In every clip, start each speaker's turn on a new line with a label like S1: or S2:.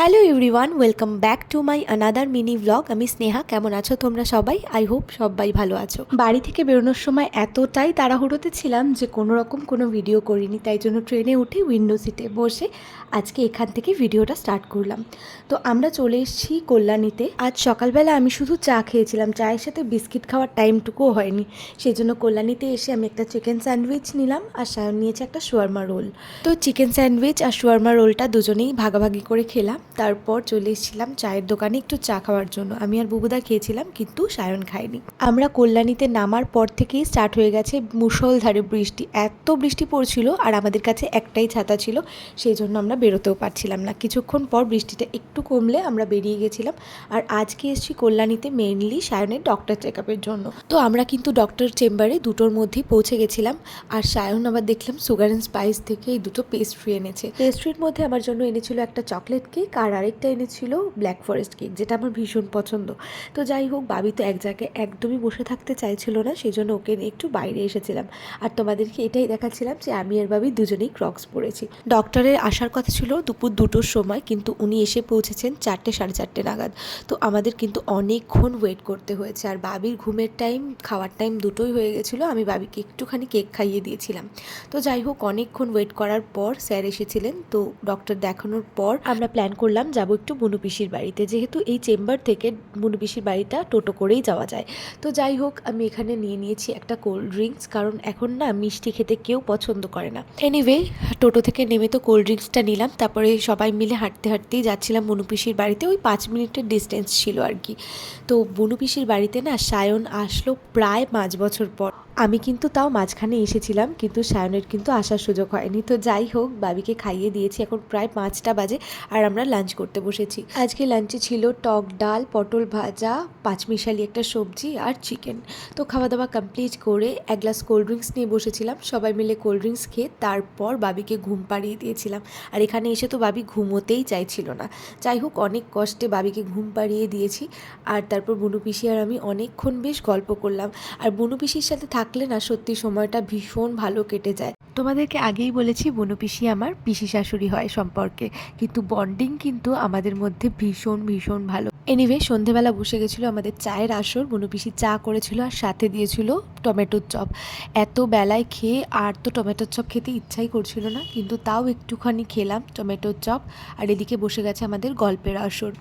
S1: Hello everyone welcome back to my another mini blog আমি স্নেহা, কেমন আছো তোমরা সবাই? আই হোপ সবাই ভালো আছো। বাড়ি থেকে বেরোনোর সময় এতটাই তাড়াহুড়োতে ছিলাম যে কোনো রকম কোনো ভিডিও করিনি, তাই জন্য ট্রেনে উঠে উইন্ডো সিটে বসে আজকে এখান থেকে ভিডিওটা স্টার্ট করলাম। তো আমরা চলে এসেছি কল্যাণীতে। আজ সকালবেলা আমি শুধু চা খেয়েছিলাম, চায়ের সাথে বিস্কিট খাওয়ার টাইমটুকুও হয়নি। সেই জন্য কল্যাণীতে এসে আমি একটা চিকেন স্যান্ডউইচ নিলাম আর নিয়েছে একটা শোয়ারমা রোল তো চিকেন স্যান্ডউইচ আর শোয়ারমা রোলটা দুজনেই ভাগাভাগি করে খেলাম। তারপর চলে এসেছিলাম চায়ের দোকানে একটু চা খাওয়ার জন্য। আমি আর বুবুদা খেয়েছিলাম, কিন্তু সায়ন খায়নি। আমরা কল্যাণীতে নামার পর থেকেই স্টার্ট হয়ে গেছে মুষলধারে বৃষ্টি। এত বৃষ্টি পড়ছিল আর আমাদের কাছে একটাই ছাতা ছিল, সেই জন্য আমরা বেরোতেও পারছিলাম না। কিছুক্ষণ পর বৃষ্টিটা একটু কমলে আমরা বেরিয়ে গেছিলাম আর আজকে এসেছি কল্যাণীতে মেনলি সায়নের ডক্টর চেক জন্য। তো আমরা কিন্তু ডক্টর চেম্বারে দুটোর মধ্যেই পৌঁছে গেছিলাম আর সায়ন আবার দেখলাম সুগার অ্যান্ড স্পাইস থেকে এই দুটো পেস্ট্রি এনেছে। পেস্ট্রির মধ্যে আমার জন্য এনেছিল একটা চকলেট কেক আর আরেকটা এনেছিল ব্ল্যাক ফরেস্ট কেক যেটা আমার ভীষণ পছন্দ। তো যাই হোক, বাবি তো এক জায়গায় একদমই বসে থাকতে চাইছিল না সেই জন্য ওকে নিয়ে একটু বাইরে এসেছিলাম। আর তোমাদেরকে এটাই দেখাচ্ছিলাম যে আমি আর বাবি দুজনেই ক্রক্স পরেছি। ডক্টরের আসার কথা ছিল দুপুর দুটোর সময়, কিন্তু উনি এসে পৌঁছেছেন চারটে সাড়ে চারটে নাগাদ। তো আমাদের কিন্তু অনেকক্ষণ ওয়েট করতে হয়েছে, আর বাবির ঘুমের টাইম খাওয়ার টাইম দুটোই হয়ে গেছিল, আমি বাবিকে একটুখানি কেক খাইয়ে দিয়েছিলাম। তো যাই হোক, অনেকক্ষণ ওয়েট করার পর স্যার এসেছিলেন, তো ডক্টর দেখানোর পর আমরা প্ল্যান করলাম যাব একটু বুনু পিসির বাড়িতে। যেহেতু এই চেম্বার থেকে বুনু পিসির বাড়িটা টোটো করেই যাওয়া যায়। তো যাই হোক, আমি এখানে নিয়ে নিয়েছি একটা কোল্ড ড্রিঙ্কস, কারণ এখন না মিষ্টি খেতে কেউ পছন্দ করে না। এনিওয়ে টোটো থেকে নেমে তো কোল্ড ড্রিঙ্কসটা নিলাম, তারপরে সবাই মিলে হাঁটতে হাঁটতেই যাচ্ছিলাম বুনু পিসির বাড়িতে। ওই পাঁচ মিনিটের ডিস্টেন্স ছিল আর কি। তো বুনু পিসির বাড়িতে না সায়ন আসলো প্রায় পাঁচ বছর পর। আমি কিন্তু তাও মাঝখানে এসেছিলাম, কিন্তু সায়নের কিন্তু আসার সুযোগ হয়নি। তো যাই হোক, বাবিকে খাইয়ে দিয়েছি, এখন প্রায় পাঁচটা বাজে, আর আমরা লাঞ্চ করতে বসেছি। আজকে লাঞ্চে ছিল টক ডাল, পটল ভাজা, পাঁচমিশালি একটা সবজি আর চিকেন তো খাওয়া দাওয়া কমপ্লিট করে এক গ্লাস কোল্ড ড্রিঙ্কস নিয়ে বসেছিলাম। সবাই মিলে কোল্ড ড্রিঙ্কস খেয়ে তারপর বাবিকে ঘুম পাড়িয়ে দিয়েছিলাম। আর এখানে এসে তো বাবি ঘুমোতেই চাইছিল না। যাই হোক, অনেক কষ্টে বাবিকে ঘুম পাড়িয়ে দিয়েছি। আর তারপর বুনু পিসি আর আমি অনেকক্ষণ বেশ গল্প করলাম। আর বুনু পিসির সাথে থাকলে না সত্যি সময়টা ভীষণ ভালো কেটে যায়। তোমাদেরকে আগেই বলেছি বনপিসি আমার পিসি শাশুড়ি হয় সম্পর্কে। কিন্তু বন্ডিং কিন্তু আমাদের মধ্যে ভীষণ ভীষণ ভালো। এনিওয়ে সন্ধেবেলা বসে গেছিল আমাদের চায়ের আসর, বুনু পিসি চা করেছিল আর সাথে দিয়েছিল টমেটোর চপ। এত বেলায় খেয়ে আর তো টমেটোর চপ খেতে ইচ্ছাই করছিল না, কিন্তু তাও একটুখানি খেলাম টমেটোর চপ আর এদিকে বসে গেছে আমাদের গল্পের আসর।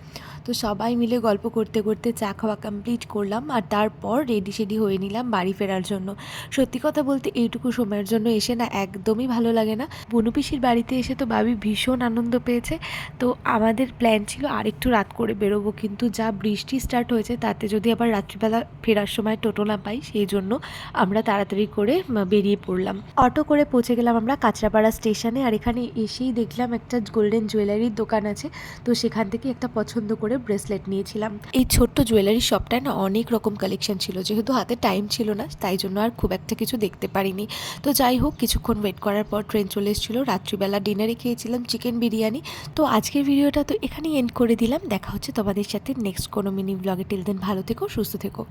S1: তো সবাই মিলে গল্প করতে করতে চা খাওয়া কমপ্লিট করলাম আর তারপর রেডি সেডি হয়ে নিলাম বাড়ি ফেরার জন্য। সত্যি কথা বলতে এইটুকু সময়ের জন্য এসে না একদমই ভালো লাগে না। বনু পিসির বাড়িতে এসে তো বাবি ভীষণ আনন্দ পেয়েছে। তো আমাদের প্ল্যান ছিল আরেকটু রাত করে বেরোবো, কিন্তু যা বৃষ্টি স্টার্ট হয়েছে তাতে যদি আবার রাত্রিবেলা ফেরার সময় টোটো না পাই, সেই জন্য আমরা তাড়াতাড়ি করে বেরিয়ে পড়লাম। অটো করে পৌঁছে গেলাম আমরা কাঁচরাপাড়া স্টেশনে আর এখানে এসেই দেখলাম একটা গোল্ডেন জুয়েলারির দোকান আছে। তো সেখান থেকে একটা পছন্দ করে ব্রেসলেট নিয়েছিলাম। এই ছোট্ট জুয়েলারি শপটায় না অনেক রকম কালেকশন ছিল, যেহেতু হাতে টাইম ছিল না, তাই জন্য আর খুব একটা কিছু দেখতে পারিনি। তো যাই হোক, কিছুক্ষণ ওয়েট করার পর ট্রেন চলে এসেছিল। রাত্রিবেলা ডিনারে খেয়েছিলাম চিকেন বিরিয়ানি। তো আজকের ভিডিওটা তো এখানেই এন্ড করে দিলাম। দেখা হচ্ছে তোমাদের সাথে নেক্সট কোনো মিনি ব্লগে টিল দেন ভালো থেকো, সুস্থ থেকো।